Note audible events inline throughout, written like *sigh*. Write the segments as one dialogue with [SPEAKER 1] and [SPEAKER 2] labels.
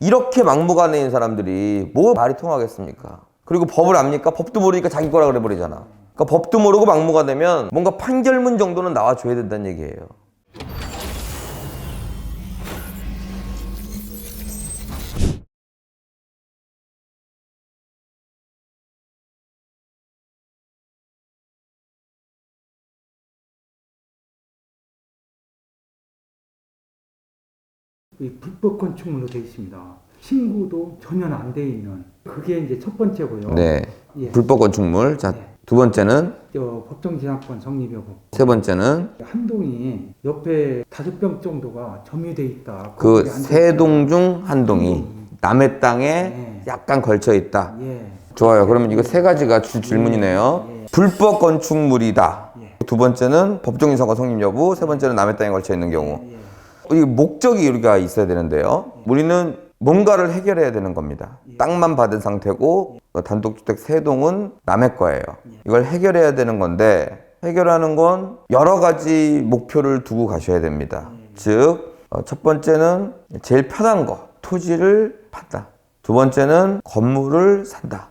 [SPEAKER 1] 이렇게 막무가내인 사람들이 뭐 말이 통하겠습니까? 그리고 법을 압니까? 법도 모르니까 자기 거라 그래 버리잖아. 그러니까 법도 모르고 막무가내면 뭔가 판결문 정도는 나와줘야 된다는 얘기예요.
[SPEAKER 2] 불법 건축물로 되어 있습니다. 신고도 전혀 안 돼 있는 그게 이제 첫 번째고요.
[SPEAKER 1] 네.
[SPEAKER 2] 예.
[SPEAKER 1] 불법 건축물. 자, 두 번째는
[SPEAKER 2] 저 법정지상권 성립 여부.
[SPEAKER 1] 세 번째는
[SPEAKER 2] 한 동이 옆에 다섯 병 정도가 점유돼 있다.
[SPEAKER 1] 그 세 동
[SPEAKER 2] 중한한
[SPEAKER 1] 동이
[SPEAKER 2] 동이.
[SPEAKER 1] 남의 땅에
[SPEAKER 2] 네.
[SPEAKER 1] 약간 걸쳐 있다.
[SPEAKER 2] 예.
[SPEAKER 1] 좋아요. 그러면 이거 세 가지가 주 질문이네요.
[SPEAKER 2] 예.
[SPEAKER 1] 불법 건축물이다.
[SPEAKER 2] 예.
[SPEAKER 1] 두 번째는 법정 인사과 성립 여부, 세 번째는 남의 땅에 걸쳐 있는 경우.
[SPEAKER 2] 예.
[SPEAKER 1] 이 목적이 우리가 있어야 되는데요. 우리는 뭔가를 해결해야 되는 겁니다. 땅만 받은 상태고 그 단독주택 세 동은 남의 거예요. 이걸 해결해야 되는 건데 해결하는 건 여러 가지 목표를 두고 가셔야 됩니다. 즉, 어, 첫 번째는 제일 편한 거, 토지를 판다. 두 번째는 건물을 산다.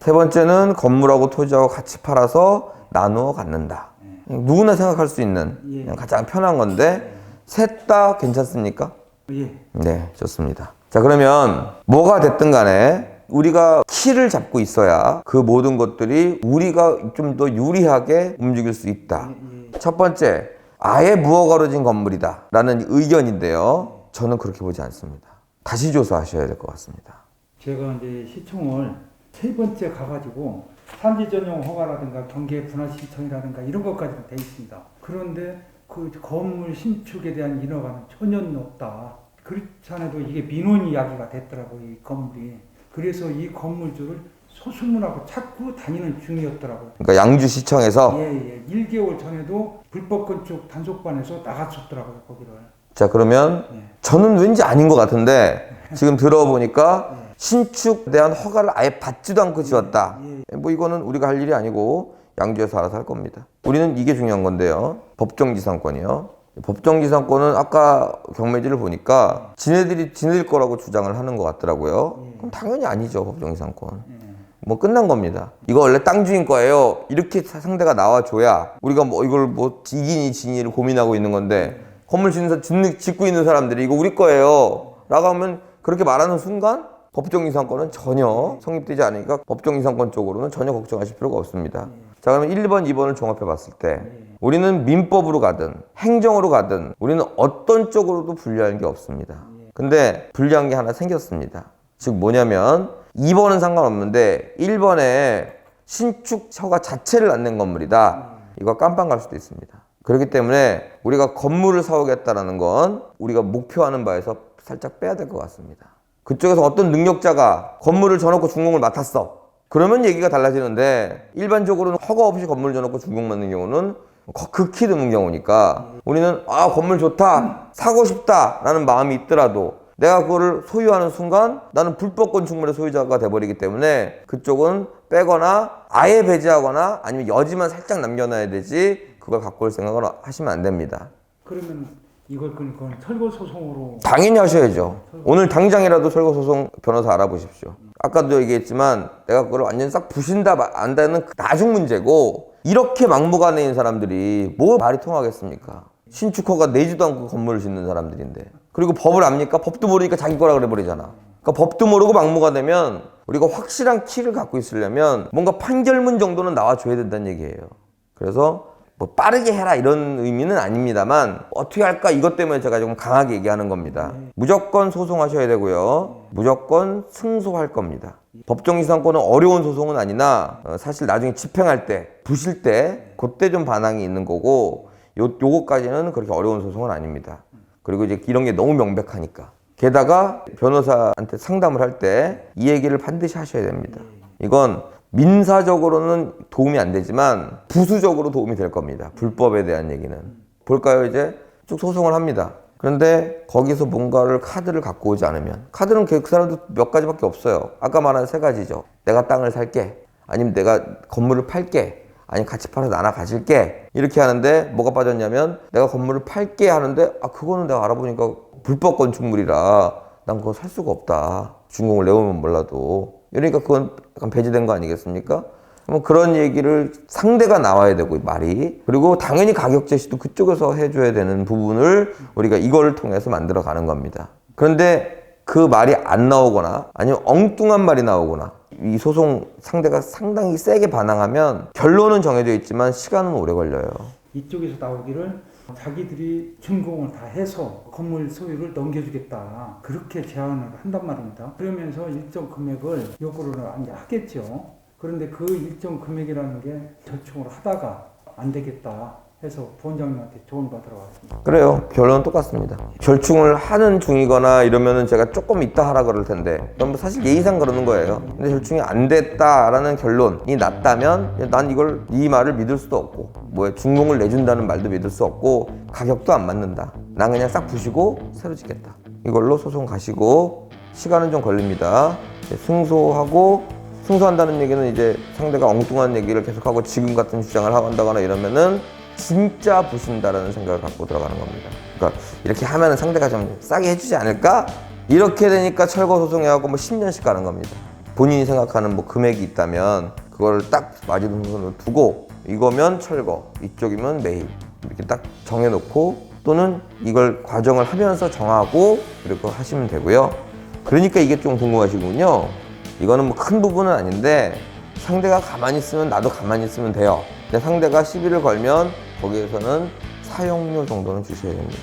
[SPEAKER 1] 세 번째는 건물하고 토지하고 같이 팔아서 나누어 갖는다. 누구나 생각할 수 있는
[SPEAKER 2] 예.
[SPEAKER 1] 가장 편한 건데 셋 다 괜찮습니까?
[SPEAKER 2] 예.
[SPEAKER 1] 네, 좋습니다. 자, 그러면 뭐가 됐든 간에 우리가 키를 잡고 있어야 그 모든 것들이 우리가 좀 더 유리하게 움직일 수 있다. 첫 번째, 아예 무허가로진 건물이다. 라는 의견인데요. 저는 그렇게 보지 않습니다. 다시 조사하셔야 될 것 같습니다.
[SPEAKER 2] 제가 이제 시청을 세 번째 가가지고 산지 전용 허가라든가 경계 분할 신청이라든가 이런 것까지 돼 있습니다. 그런데 그 건물 신축에 대한 인허가는 전혀 없다. 그렇지 않아도 이게 민원 이야기가 됐더라고요, 이 건물이. 그래서 이 건물주를 소수문하고 찾고 다니는 중이었더라고요.
[SPEAKER 1] 그러니까 양주시청에서
[SPEAKER 2] 예, 예. 1개월 전에도 불법 건축 단속반에서 나갔었더라고요, 거기를.
[SPEAKER 1] 자, 그러면
[SPEAKER 2] 예.
[SPEAKER 1] 저는 왠지 아닌 것 같은데 *laughs* 지금 들어보니까 신축에 대한 허가를 아예 받지도 않고 지었다. 뭐 이거는 우리가 할 일이 아니고 양주에서 알아서 할 겁니다. 우리는 이게 중요한 건데요. 법정지상권이요. 법정지상권은 아까 경매지를 보니까 지네들이 지네들 거라고 주장을 하는 것 같더라고요. 그럼 당연히 아니죠 법정지상권. 뭐 끝난 겁니다. 이거 원래 땅 주인 거예요. 이렇게 상대가 나와줘야 우리가 뭐 이걸 뭐 이기니 지니를 고민하고 있는 건데 건물 짓는, 짓고 있는 사람들이 이거 우리 거예요. 라고 하면 그렇게 말하는 순간 법정이상권은 전혀 성립되지 않으니까 법정이상권 쪽으로는 전혀 걱정하실 필요가 없습니다. 자, 그러면 1번, 2번을 종합해 봤을 때 우리는 민법으로 가든 행정으로 가든 우리는 어떤 쪽으로도 불리한 게 없습니다. 근데 불리한 게 하나 생겼습니다. 즉 뭐냐면 2번은 상관없는데 1번에 신축 허가 자체를 안낸 건물이다. 이거 깜빵 갈 수도 있습니다. 그렇기 때문에 우리가 건물을 사오겠다라는 건 우리가 목표하는 바에서 살짝 빼야 될 것 같습니다. 그쪽에서 어떤 능력자가 건물을 줘놓고 준공을 맡았어. 그러면 얘기가 달라지는데 일반적으로는 허가 없이 건물을 줘놓고 준공 맡는 경우는 거- 극히 드문 경우니까 우리는 아 건물 좋다 사고 싶다 라는 마음이 있더라도 내가 그거를 소유하는 순간 나는 불법 건축물의 소유자가 돼버리기 때문에 그쪽은 빼거나 아예 배제하거나 아니면 여지만 살짝 남겨놔야 되지 그걸 갖고 올 생각을 하시면 안 됩니다.
[SPEAKER 2] 그러면 이걸 그러니까 철거 소송으로
[SPEAKER 1] 당연히 하셔야죠. 오늘 당장이라도 철거 소송 변호사 알아보십시오. 아까도 얘기했지만 내가 그걸 완전 싹 부신다 마- 안다는 그 나중 문제고 이렇게 막무가내인 사람들이 뭐 말이 통하겠습니까? 신축허가 내지도 않고 건물을 짓는 사람들인데 그리고 법을 압니까? 법도 모르니까 자기 거라 그래 버리잖아. 그러니까 법도 모르고 막무가내면 우리가 확실한 키를 갖고 있으려면 뭔가 판결문 정도는 나와줘야 된다는 얘기예요. 그래서 뭐 빠르게 해라 이런 의미는 아닙니다만 어떻게 할까 이것 때문에 제가 조금 강하게 얘기하는 겁니다. 무조건 소송하셔야 되고요. 무조건 승소할 겁니다. 법정 이상권은 어려운 소송은 아니나 어, 사실 나중에 집행할 때 부실 때 그때 좀 반항이 있는 거고 요 요거까지는 그렇게 어려운 소송은 아닙니다. 그리고 이제 이런 게 너무 명백하니까 게다가 변호사한테 상담을 할 때 이 얘기를 반드시 하셔야 됩니다. 이건 민사적으로는 도움이 안 되지만 부수적으로 도움이 될 겁니다. 불법에 대한 얘기는. 볼까요, 이제? 쭉 소송을 합니다. 그런데 거기서 뭔가를 카드를 갖고 오지 않으면 카드는 그, 그 사람도 몇 가지밖에 없어요. 아까 말한 세 가지죠. 내가 땅을 살게. 아니면 내가 건물을 팔게. 아니 같이 팔아서 나눠 가질게. 이렇게 하는데 뭐가 빠졌냐면 내가 건물을 팔게 하는데 아 그거는 내가 알아보니까 불법 건축물이라 난 그거 살 수가 없다. 준공을 내오면 몰라도. 이러니까 그건 약간 배제된 거 아니겠습니까? 그럼 그런 얘기를 상대가 나와야 되고 말이 그리고 당연히 가격 제시도 그쪽에서 해줘야 되는 부분을 우리가 이걸 통해서 만들어 가는 겁니다. 그런데 그 말이 안 나오거나 아니면 엉뚱한 말이 나오거나 이 소송 상대가 상당히 세게 반항하면 결론은 정해져 있지만 시간은 오래 걸려요.
[SPEAKER 2] 이쪽에서 나오기를 자기들이 준공을 다 해서 건물 소유를 넘겨주겠다 그렇게 제안을 한단 말입니다. 그러면서 일정 금액을 요구를 하겠죠. 그런데 그 일정 금액이라는 게 저축을 하다가 안 되겠다 해서 부원장님한테 조언 받으러 왔습니다.
[SPEAKER 1] 그래요. 결론은 똑같습니다. 절충을 하는 중이거나 이러면은 제가 조금 이따 하라 그럴 텐데, 그럼 뭐 사실 예의상 그러는 거예요. 근데 절충이 안 됐다라는 결론이 났다면 난 이걸 이 말을 믿을 수도 없고, 뭐에 중공을 내준다는 말도 믿을 수 없고, 가격도 안 맞는다. 난 그냥 싹 부시고 새로 짓겠다. 이걸로 소송 가시고 시간은 좀 걸립니다. 승소하고 승소한다는 얘기는 이제 상대가 엉뚱한 얘기를 계속하고 지금 같은 주장을 하고 한다거나 이러면은 진짜 부신다라는 생각을 갖고 들어가는 겁니다. 그러니까 이렇게 하면은 상대가 좀 싸게 해주지 않을까? 이렇게 되니까 철거 소송해갖고 뭐 10년씩 가는 겁니다. 본인이 생각하는 뭐 금액이 있다면 그걸 딱 마지노선으로 두고 이거면 철거, 이쪽이면 매입 이렇게 딱 정해놓고 또는 이걸 과정을 하면서 정하고 그리고 하시면 되고요. 그러니까 이게 좀 궁금하시군요. 이거는 뭐 큰 부분은 아닌데 상대가 가만히 있으면 나도 가만히 있으면 돼요. 근데 상대가 시비를 걸면 거기에서는 사용료 정도는 주셔야 됩니다.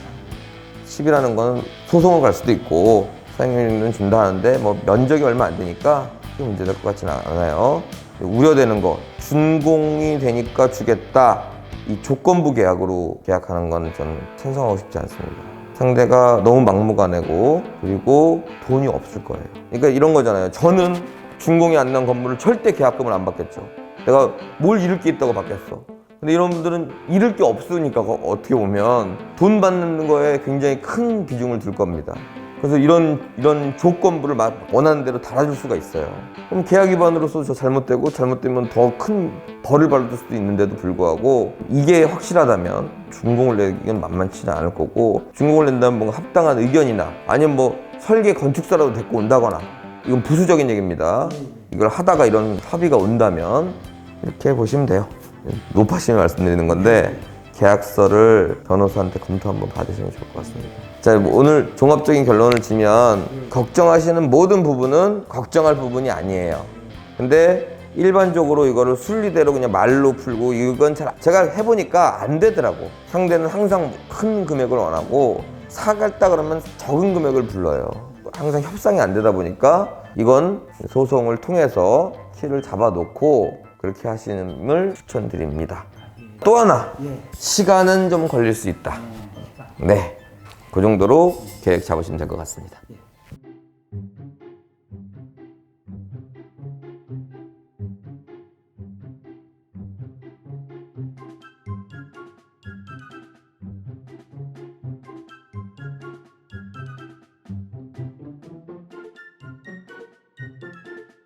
[SPEAKER 1] 시비라는 건 소송을 갈 수도 있고 사용료는 준다 하는데 뭐 면적이 얼마 안 되니까 크게 문제될 것 같지는 않아요. 우려되는 거 준공이 되니까 주겠다 이 조건부 계약으로 계약하는 건 저는 찬성하고 싶지 않습니다. 상대가 너무 막무가내고 그리고 돈이 없을 거예요. 그러니까 이런 거잖아요. 저는 준공이 안 난 건물을 절대 계약금을 안 받겠죠. 내가 뭘 잃을 게 있다고 받겠어. 근데 이런 분들은 잃을 게 없으니까 거- 어떻게 보면 돈 받는 거에 굉장히 큰 비중을 둘 겁니다. 그래서 이런 이런 조건부를 막 원하는 대로 달아줄 수가 있어요. 그럼 계약 위반으로서 저 잘못되고 잘못되면 더 큰 벌을 받을 수도 있는데도 불구하고 이게 확실하다면 준공을 내기는 만만치는 않을 거고 준공을 낸다면 뭔가 합당한 의견이나 아니면 뭐 설계 건축사라도 데리고 온다거나 이건 부수적인 얘기입니다. 이걸 하다가 이런 합의가 온다면 이렇게 보시면 돼요. 높아심을 말씀드리는 건데 계약서를 변호사한테 검토 한번 받으시면 좋을 것 같습니다. 자, 뭐 오늘 종합적인 결론을 지면 걱정하시는 모든 부분은 걱정할 부분이 아니에요. 근데 일반적으로 이거를 순리대로 그냥 말로 풀고 이건 잘 제가 해보니까 안 되더라고. 상대는 항상 큰 금액을 원하고 사갈다 그러면 적은 금액을 불러요. 항상 협상이 안 되다 보니까 이건 소송을 통해서 키를 잡아놓고 그렇게 하시는 걸 추천드립니다. 또 하나
[SPEAKER 2] 예.
[SPEAKER 1] 시간은 좀 걸릴 수 있다. 네, 그 정도로 계획 잡으시면 될 것 같습니다.
[SPEAKER 2] 예.